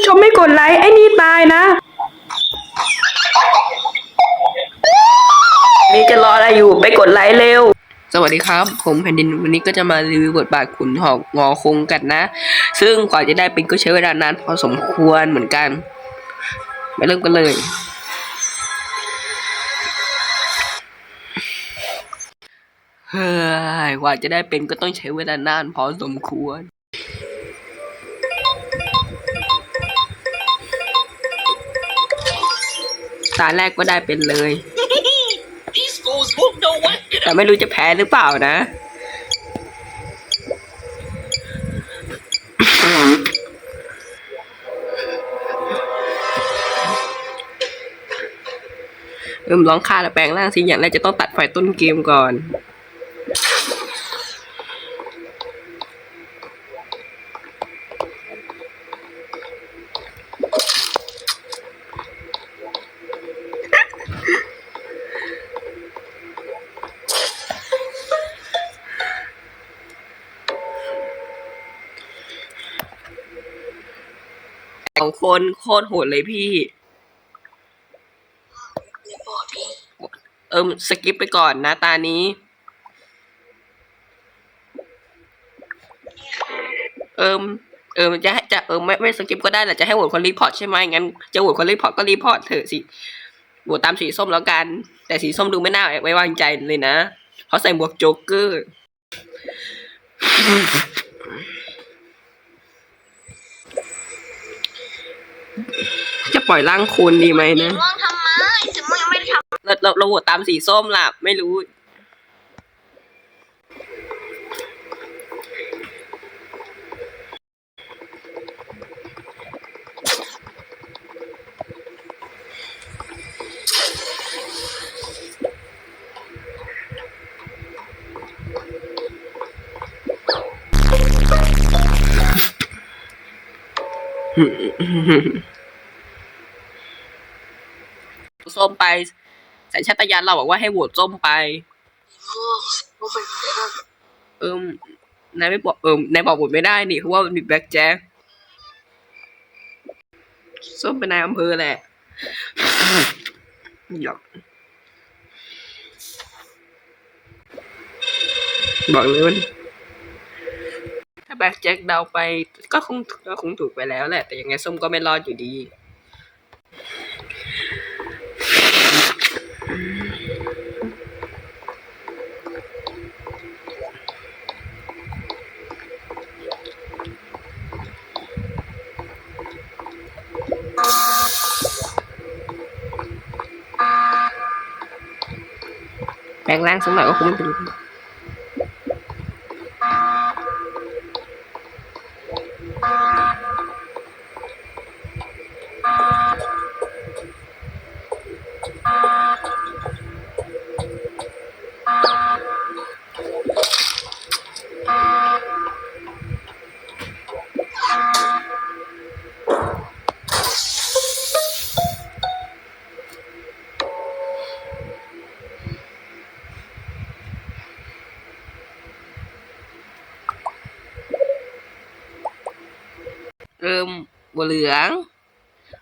ผู้ชมไม่กดไลค์ไอ้นี่ตายนะ นี่จะรออะไรอยู่ไปกดไลค์เร็ว สวัสดีครับ ผมแผ่นดินวันนี้ก็จะมารีวิวบทบาทขุนหอกงอคงกันนะ ซึ่งกว่าจะได้เป็นก็ใช้เวลานานพอสมควรเหมือนกันมาเริ่มกันเลยเฮ้ยกว่าจะได้เป็นก็ต้องใช้เวลานานพอสมควร ตาแรกก็ได้เป็นเลย These fools won't know what แต่ไม่รู้จะแพ้หรือเปล่านะเริ่มร้องค่าแล้วแปลงร่างสิอย่างแรกจะต้องตัดไฟต้นเกมก่อน องคนโคตรโหดเลยพี่ เอิมสกิปไปก่อนนะตานี้ เอิมเอิมจะให้จะเอิมไม่ไม่สกิปก็ได้แหละจะให้โหวตคนรีพอร์ตใช่ไหมงั้นจะโหวตคนรีพอร์ตก็รีพอร์ตเถอะสิโหวตตามสีส้มแล้วกัน แต่สีส้มดูไม่น่าไว้วางใจเลยนะเพราะใส่หมวกโจ๊กเกอร์ จะปล่อยร่างคุณดีไหมนะม่วงทำไมสีม่วงยังไม่ได้ทเราเราเราโหวตตามสีส้มล่ะ ไม่รู้ ส้มไปสัญชาตญาณเราบอกว่าให้โหวตส้มไปเอิมนายไม่บอกเอิมนายบอกโหวตไม่ได้นี่เพราะว่ามันมีแบ็คแจ็คส้มเป็นนายอำเภอแหละหยอกบอกเลยว่าถ้าแบ็คแจ็คเดาไป ก็คงก็คงถูกไปแล้วแหละ แต่ยังไงส้มก็ไม่รอดอยู่ดี แปลงร่าง เป็นไรเอิมบัวเหลือง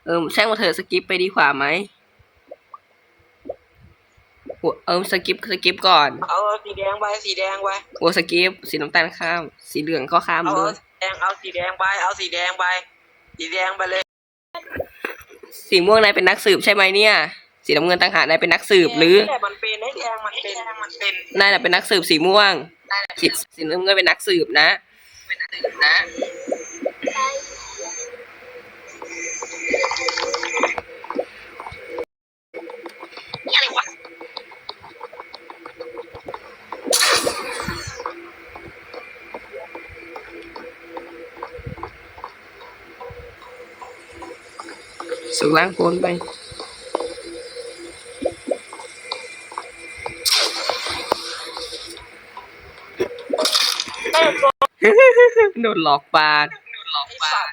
เอิมแช่งมาเถอะสกิปไปดีกว่าไหมหัวเอิมสกิปสกิปก่อนเอาสีแดงไปสีแดงไปหัวสกิปสีน้ำตาลข้าม สีเหลืองก็ข้ามเอาด้วยสีแดงเอาสีแดงไปเอาสีแดงไปสีแดงไปเลย สีม่วงนายเป็นนักสืบใช่ไหมเนี่ย สีน้ำเงินต่างหากนายเป็นนักสืบหรือแต่มันเป็นไอ้แดงมันเป็นมันเป็นนายน่ะเป็นนักสืบสีม่วงสีสีน้ำเงินเป็นนักสืบนะเป็นนักสืบนะ สุกล่างโพนไปโดนหลอกปาด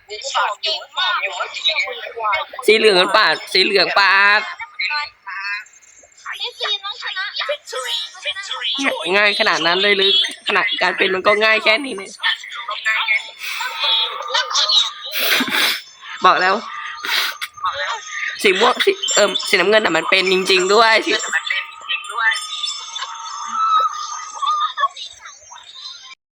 ไอ้สัตว์กูก็บอกอยู่ว่าบอกอยู่ว่าเที่ยวมึงกว่าสีเหลืองมันปาด สีเหลืองปาด ง่ายขนาดนั้นเลยหรือขนาดการเป็นมันก็ง่ายแค่นี้เนี่ยบอกแล้ว สีม่วงสีเอิมสีน้ำเงินอะมันเป็นจริง ๆ ด้วยสี